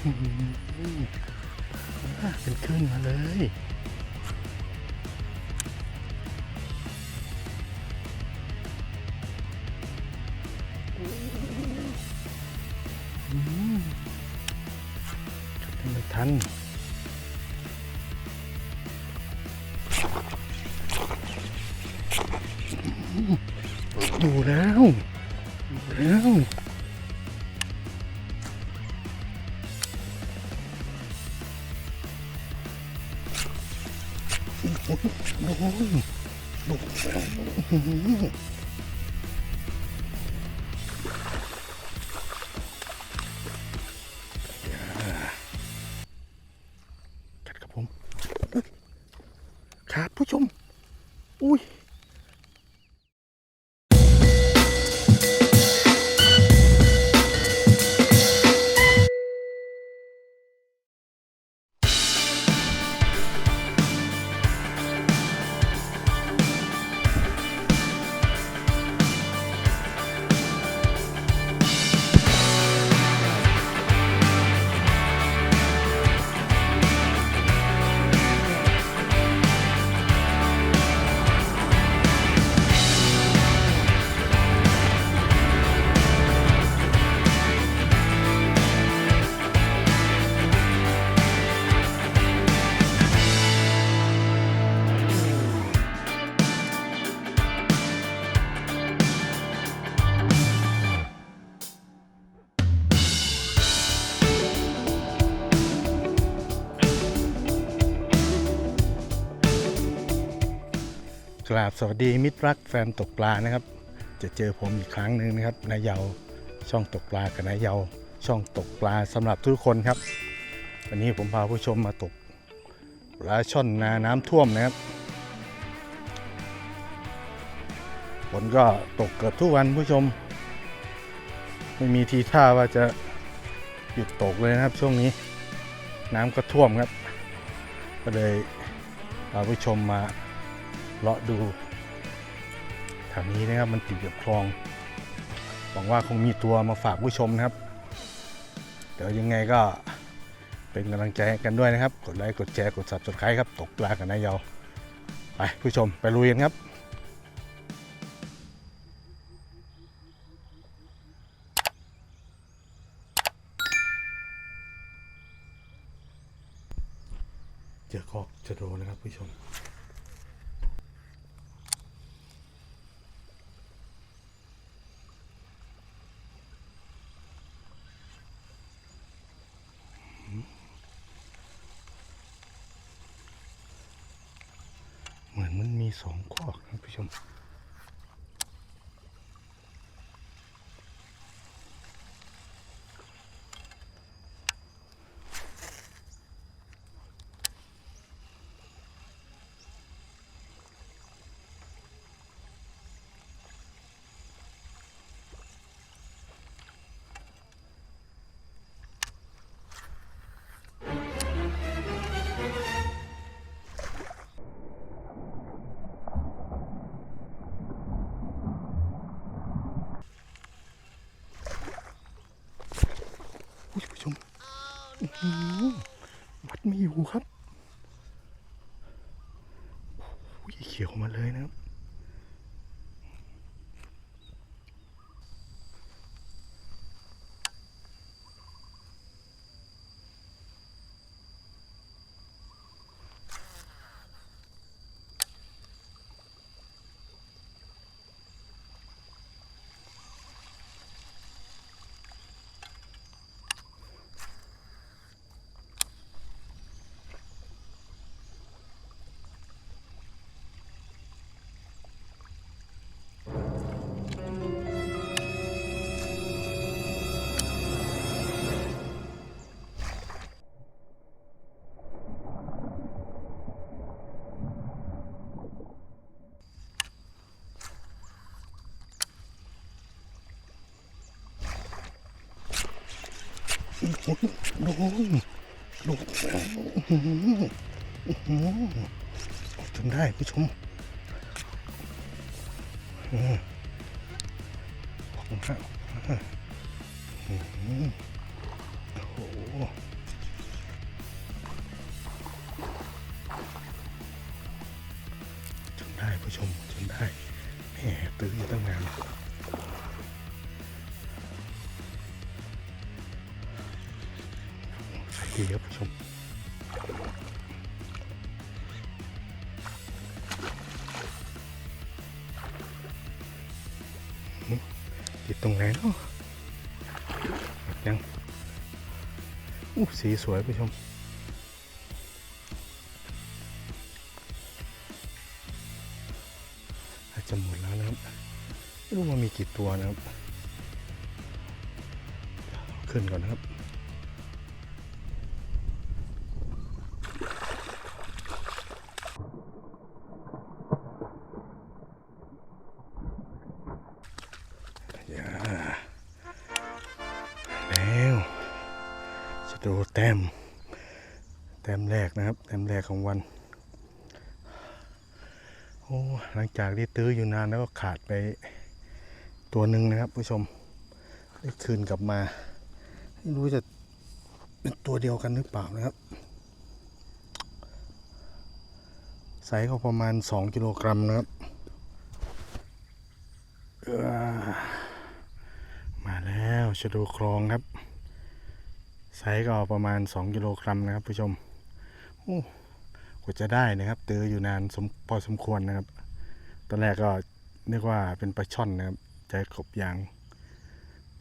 เป็นขึ้นมาเลย โอ้ยโดนโดนอื้อหื กราบสวัสดีมิตรรักแฟนตกปลานะครับ จะเจอผมอีกครั้งหนึ่งนะครับนายเยาช่องตกปลากับนายเยาช่องตกปลาสำหรับทุกคนครับ วันนี้ผมพาผู้ชมมาตกปลาช่อนนาน้ำท่วมนะครับฝนก็ตกเกือบทุกวันผู้ชม ไม่มีทีท่าว่าจะหยุดตกเลยนะครับ ช่วงนี้น้ำก็ท่วมครับ ก็เลยพาผู้ชมมา เลาะดูแถวนี้นะครับมันติดกับคลองหวังว่าคงมีตัวมาฝากผู้ชมนะครับ เดี๋ยวยังไงก็เป็นกำลังใจกันด้วยนะครับ กดไลค์กดแชร์กด subscribe ครับ ตกปลากันนายเยาไปผู้ชมไปลุยกันครับเจอคอกจะโดนะครับผู้ชม เหมือนมันมี สองข้อกนผู้ชม ผู้ชมวัดไม่อยู่ครับโอ้ยเขียวมาเลยนะครับ อ้ยโดนโดนอื้อหืออื้อหือออกจนได้ผู้ชมอืมออกมาอื้อหือโอ้โห อู้สีสวยผู้ชม อาจจะหมดแล้วนะครับไม่รู้ว่ามีกี่ตัวนะครับ ขึ้นก่อนนะครับ ของวัน โอ้หลังจากที่ตื้ออยู่นานแล้วก็ขาดไปตัวหนึ่งนะครับผู้ชม ได้คืนกลับมา ไม่รู้จะเป็นตัวเดียวกันหรือเปล่านะครับไซส์ก็ประมาณ 2 กิโลกรัมนะครับ มาแล้วชะดูครองครับไซส์ก็ประมาณ 2 กิโลกรัมนะครับผู้ชม โอ้ ว่าจะได้นะครับ เตืออยู่นานสมพอสมควรนะครับ ตอนแรกก็นึกว่าเป็นปลาช่อนนะครับใจกบยาง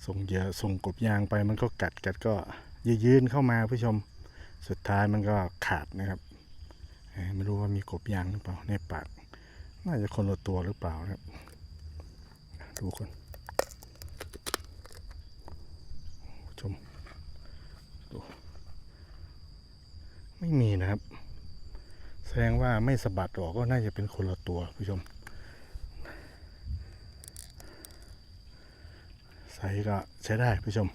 ส่งเหยื่อส่งกบยางไปมันก็กัดกัดก็ยืนเข้ามาผู้ชมสุดท้ายมันก็ขาดนะครับไม่รู้ว่ามีกบยางหรือเปล่าในปากน่าจะคนละตัวหรือเปล่านะครับ ดูคนผู้ชมดูไม่มีนะครับ แสดงว่าไม่สะบัดออกก็น่าจะเป็นคนละตัวผู้ชมใส่ก็ใช้ได้ผู้ชม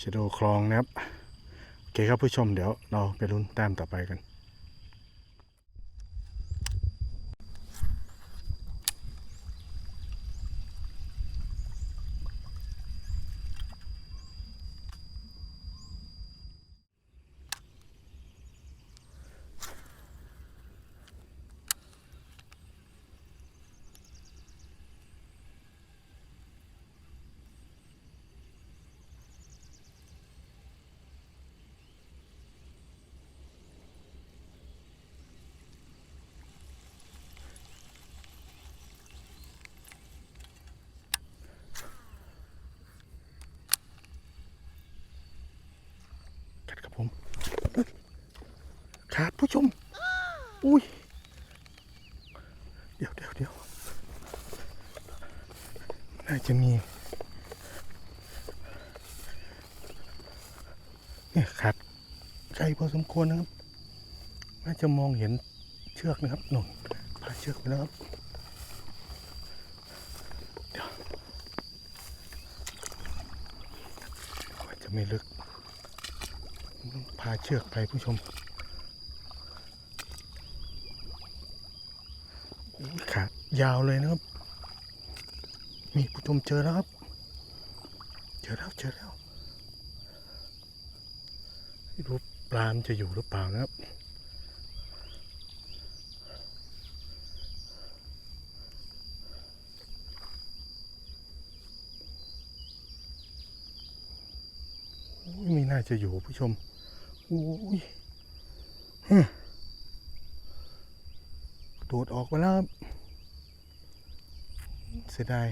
ชโดคลองนะครับ โอเคครับผู้ชมเดี๋ยวเราไปลุ้นแต้มต่อไปกัน ผู้ชม อุ้ย เดี๋ยวเดี๋ยวเดี๋ยวน่าจะมีเนี่ยขาดไกลพอสมควรนะครับ น่าจะมองเห็นเชือกนะครับหนุนพาเชือกไปแล้วครับเดี๋ยวอาจจะไม่ลึก พาเชือกไปผู้ชมโอ้ ยาวเลยนะครับมีผู้ชมเจอแล้วครับ เจอแล้วเจอแล้วรู้ปลามจะอยู่หรือเปล่านะครับไม่น่าจะอยู่ผู้ชมโอ้ยฮึโดดออกไปแล้ว เสียดาย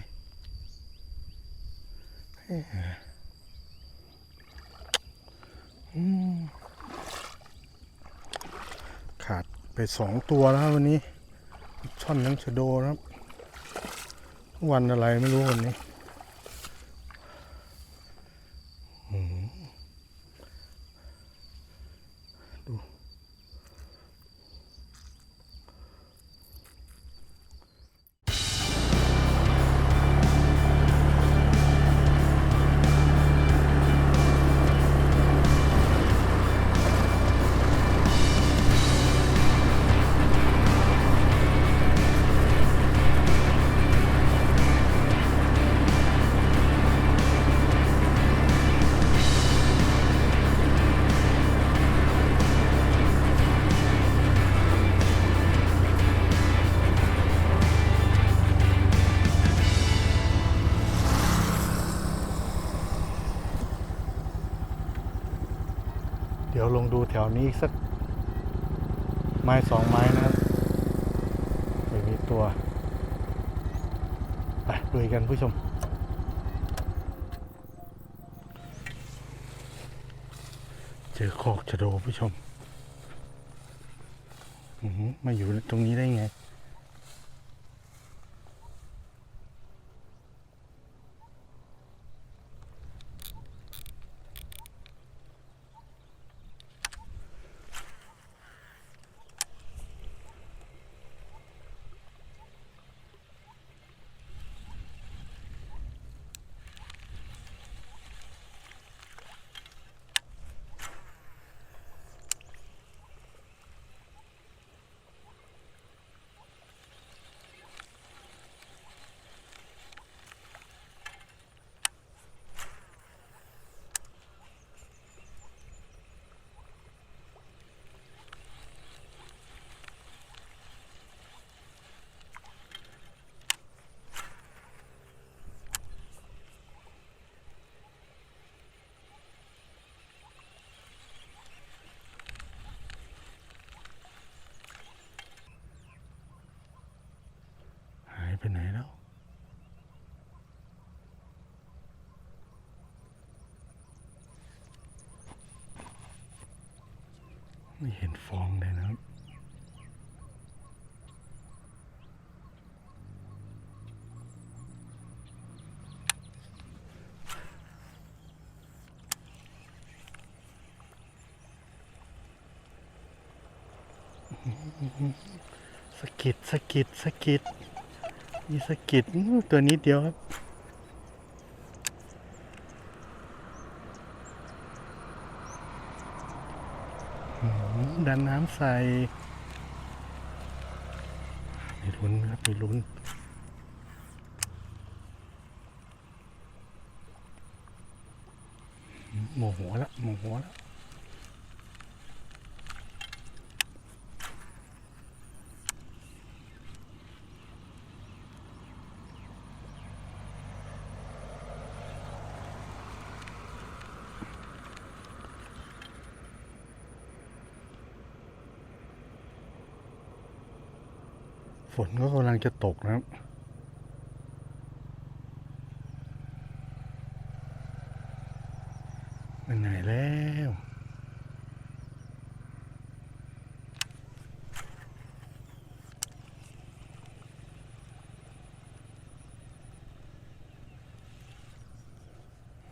ขาดไปสองตัวแล้ววันนี้ ช่อนน้ำชะโดนะครับ วันอะไรไม่รู้วันนี้ ราลงดูแถวนี้สักไม้สองไม้นะครับม่มีตัว ไปดูกันผู้ชม เจอคอกชะโดผู้ชมอือมาอยู่ตรงนี้ได้ไง ไม่เห็นฟองเลยนะครับสกิดสกิดสกิดมีสกิดตัวนี้เดียวครับ อื้อหือ ดันน้ำใส่ไม่ลุ้นครับไม่ลุ้นโมโหละโมโหละ ฝนก็กำลังจะตกนะครับ ไปไหนแล้ว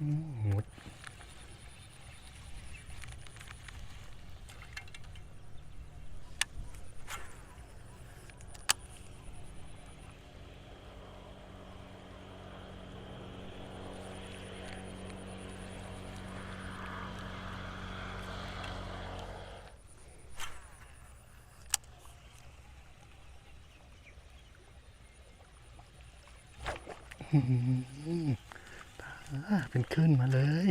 อืมหมด อ่า เป็นขึ้นมาเลย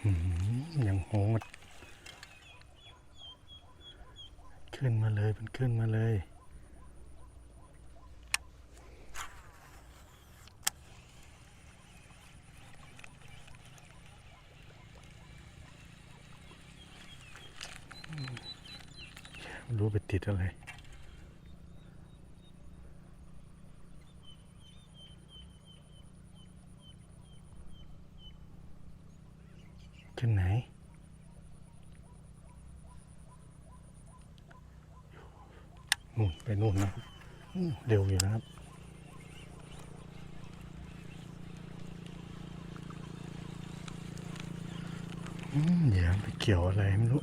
หืมยังโหด ขึ้นมาเลยเป็นขึ้นมาเลย ไม่ รู้ไปติดอะไรขึ้นไหน นู่น ไปนู่นนะเร็วอยู่นะครับอืมเดี๋ยวไปเกี่ยวอะไรไม่รู้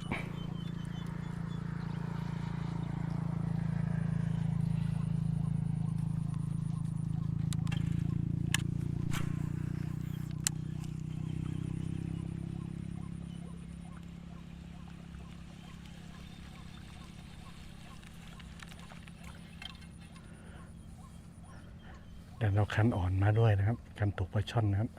คันอ่อนมาด้วยนะครับคันตกปลาช่อนนะครับ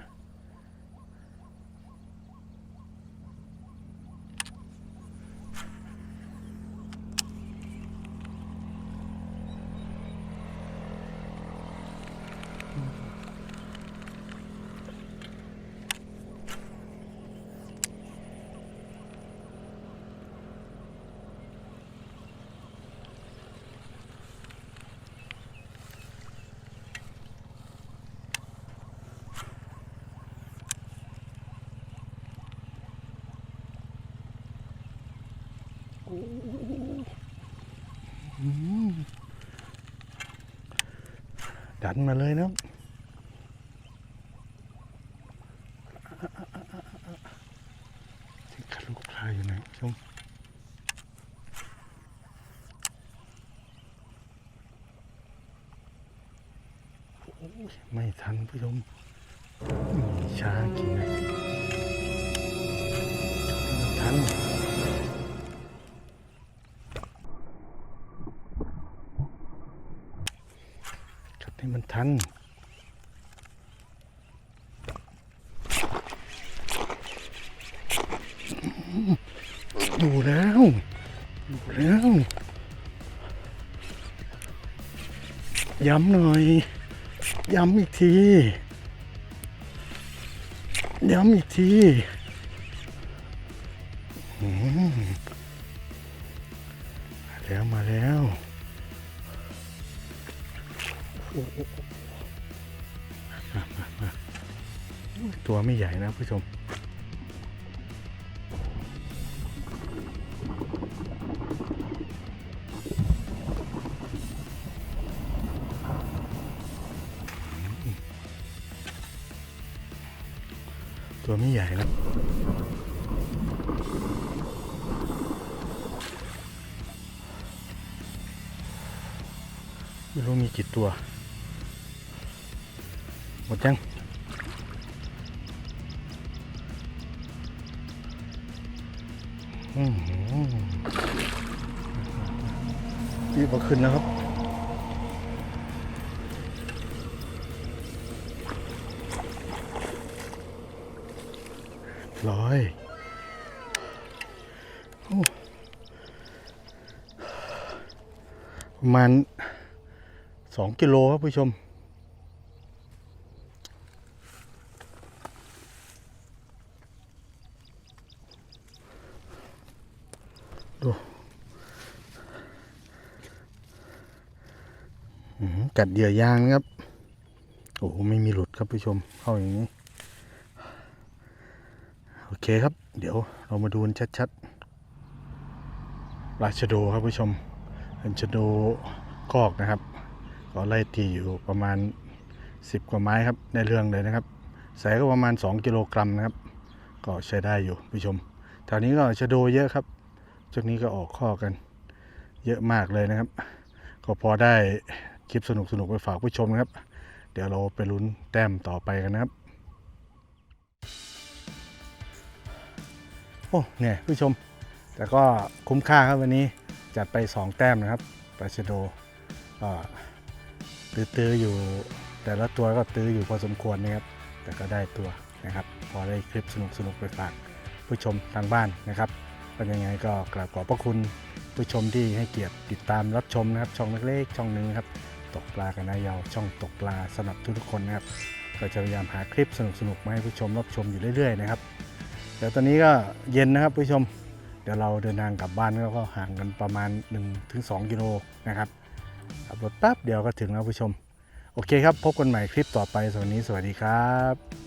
ดันมาเลยนะที่คลูกพลายอยู่ไหนชมไม่ทันผู้ชมช้ากินนะทัน จัดให้มัน ทันอยู่แล้วอยู่แล้วย้ำหน่อย ย้ำอีกที ย้ำอีกทีมมาแล้วมาแล้ว ตัวไม่ใหญ่นะผู้ชม ตัวไม่ใหญ่นะไม่รู้มีกี่ตัว หมดยัง ขึ้นนะครับร้อยประมาณสองกิโลครับผู้ชม ดูอื้อหือ กัดเหยื่อยางนะครับ โอ้โหไม่มีหลุดครับผู้ชมเข้าอย่างนี้ โอเคครับ เดี๋ยวเรามาดูกันชัดๆราชโดครับผู้ชมราชโดคอกนะครับก็ไล่ตีอยู่ประมาณ 10 กว่าไม้ครับในเรื่องเลยนะครับใส่ก็ประมาณ 2 กิโลกรัมนะครับ ก็ใช้ได้อยู่ผู้ชมแถวนี้ก็ชะโดเยอะครับช่วงนี้ก็ออกข้อกัน เยอะมากเลยนะครับ ก็พอได้ คลิปสนุกๆไปฝากผู้ชมนะครับ เดี๋ยวเราไปลุ้นแต้มต่อไปกันนะครับ โอ้เนี่ยผู้ชม แต่ก็คุ้มค่าครับวันนี้จัดไป 2 แต้มนะครับปาชโดก็ตื้อๆอยู่แต่ละตัวก็ตื้ออยู่พอสมควรนะครับ แต่ก็ได้ตัวนะครับ พอได้คลิปสนุกๆไปฝากผู้ชมทางบ้านนะครับเป็นยังไงก็กราบขอบพระคุณผู้ชมที่ให้เกียรติติดตามรับชมนะครับ ช่องเล็กๆช่องหนึ่งครับ ตกปลากันนะยาวช่องตกปลาสำหรับทุกๆคนนะครับก็จะพยายามหาคลิปสนุกๆมาให้ผู้ชมรับชมอยู่เรื่อยๆนะครับเดี๋ยวตอนนี้ก็เย็นนะครับผู้ชม เดี๋ยวเราเดินทางกลับบ้านก็ห่างกันประมาณ 1-2 กิโลนะครับขับรถแป๊บเดียวก็ถึงแล้วผู้ชม โอเคครับ พบกันใหม่คลิปต่อไปสวัสดีสวัสดีครับ